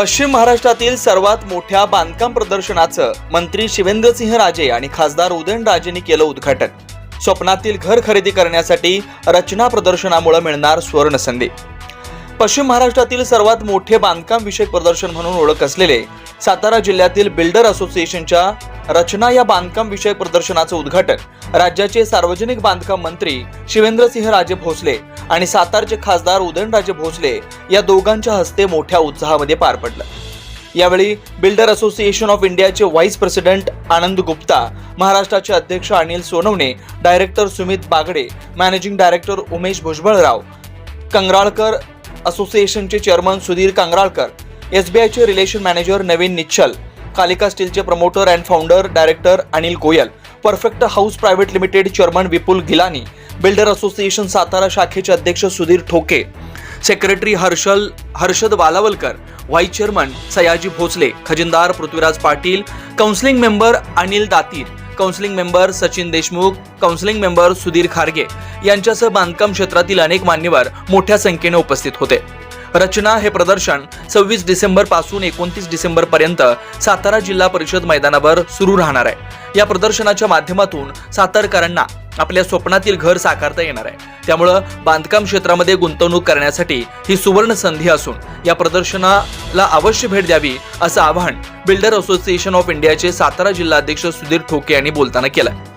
पश्चिम महाराष्ट्रातील सर्वात मोठ्या बांधकाम प्रदर्शनाचं मंत्री शिवेंद्रसिंह राजे आणि खासदार उदयनराजेंनी केलं उद्घाटन. स्वप्नातील घर खरेदी करण्यासाठी रचना प्रदर्शनामुळे मिळणार स्वर्ण संधी पश्चिम महाराष्ट्रातील सर्वात मोठे बांधकाम विषयक प्रदर्शन म्हणून ओळख असलेले सातारा जिल्ह्यातील बिल्डर असोसिएशनच्या रचना या बांधकाम विषयक प्रदर्शनाचं उद्घाटन राज्याचे सार्वजनिक बांधकाम मंत्री शिवेंद्रसिंह राजे भोसले आणि सातारचे खासदार उदयनराजे भोसले या दोघांच्या हस्ते मोठ्या उत्साहामध्ये पार पडलं. यावेळी बिल्डर असोसिएशन ऑफ इंडियाचे व्हाईस प्रेसिडेंट आनंद गुप्ता महाराष्ट्राचे अध्यक्ष Anil Sonawane director Sumit Bagde managing director Umesh Bhujbalrao Kangralkar असोसिएशनचे चेअरमन सुधीर कंगराळकर एसबीआयचे रिलेशन मॅनेजर नवीन निच्छल कालिका स्टीलचे promoter and founder director Anil Goyal perfect house private limited chairman Vipul Gilani builder association Satara शाखेचे अध्यक्ष Sudhir Thoke secretary Harshal Harshad Walawalkar vice chairman Sayaji Bhosale खजिनदार Prithviraj Patil counselling member Anil Datir counselling member Sachin Deshmukh counselling member Sudhir Kharge यांच्यासह बांधकाम क्षेत्रातील अनेक मान्यवर मोठ्या संख्येने उपस्थित होते. रचना हे प्रदर्शन सव्वीस डिसेंबरपासून एकोणतीस डिसेंबर पर्यंत सातारा जिल्हा परिषद मैदानावर सुरू राहणार आहे. या प्रदर्शनाच्या माध्यमातून सातारकरांना आपल्या स्वप्नातील घर साकारता येणार आहे. त्यामुळं बांधकाम क्षेत्रामध्ये गुंतवणूक करण्यासाठी ही सुवर्ण संधी असून या प्रदर्शनाला अवश्य भेट द्यावी असं आवाहन बिल्डर असोसिएशन ऑफ इंडियाचे सातारा जिल्हा अध्यक्ष सुधीर ठोके यांनी बोलताना केलं